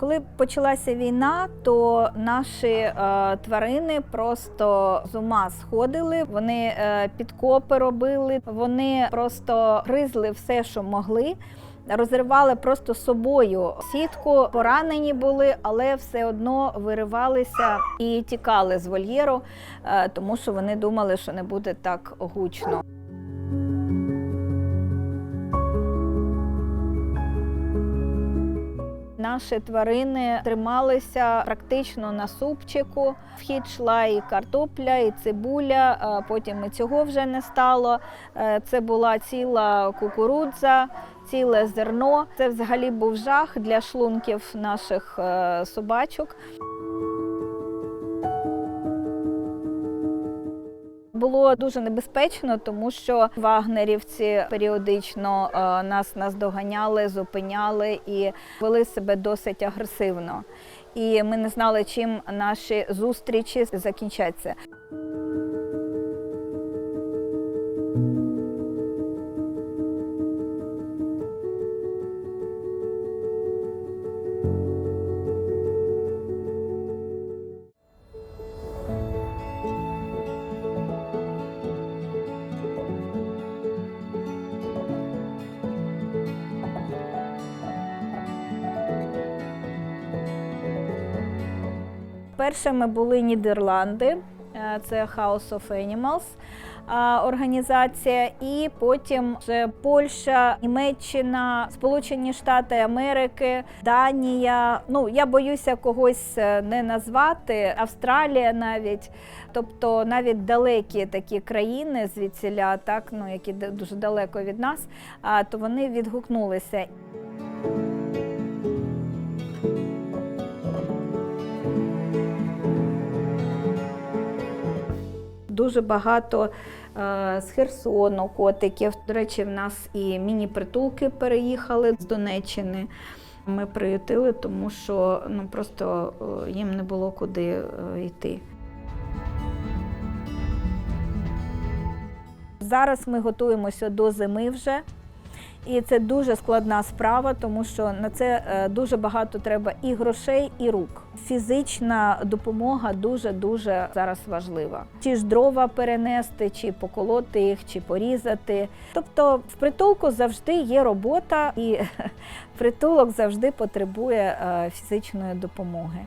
Коли почалася війна, то наші е, тварини просто з ума сходили. Вони е, підкопи робили, вони просто гризли все, що могли. Розривали просто собою сітку, поранені були, але все одно виривалися і тікали з вольєру, е, тому що вони думали, що не буде так гучно. Наші тварини трималися практично на супчику. Вхід хід йшла і картопля, і цибуля. Потім і цього вже не стало. Е, Це була ціла кукурудза, ціле зерно. Це взагалі був жах для шлунків наших е, собачок. Було дуже небезпечно, тому що вагнерівці періодично е, нас наздоганяли, зупиняли і вели себе досить агресивно. І ми не знали, чим наші зустрічі закінчаться. Першими були Нідерланди, е, це House of Animals організація, і потім вже Польща, Німеччина, Сполучені Штати Америки, Данія. Ну я боюся когось е, не назвати, Австралія навіть. Тобто навіть далекі такі країни звідсіля, так ну які дуже далеко від нас, а, то вони відгукнулися. Дуже багато е, з Херсону котиків. До речі, в нас і міні-притулки переїхали з Донеччини. Ми приютили, тому що ну, просто е, їм не було куди е, йти. Зараз ми готуємося до зими вже. І це дуже складна справа, тому що на це е, дуже багато треба і грошей, і рук. Фізична допомога дуже дуже зараз важлива. Чи ж дрова перенести, чи поколоти їх, чи порізати. Тобто в притулку завжди є робота, і притулок завжди потребує е, фізичної допомоги.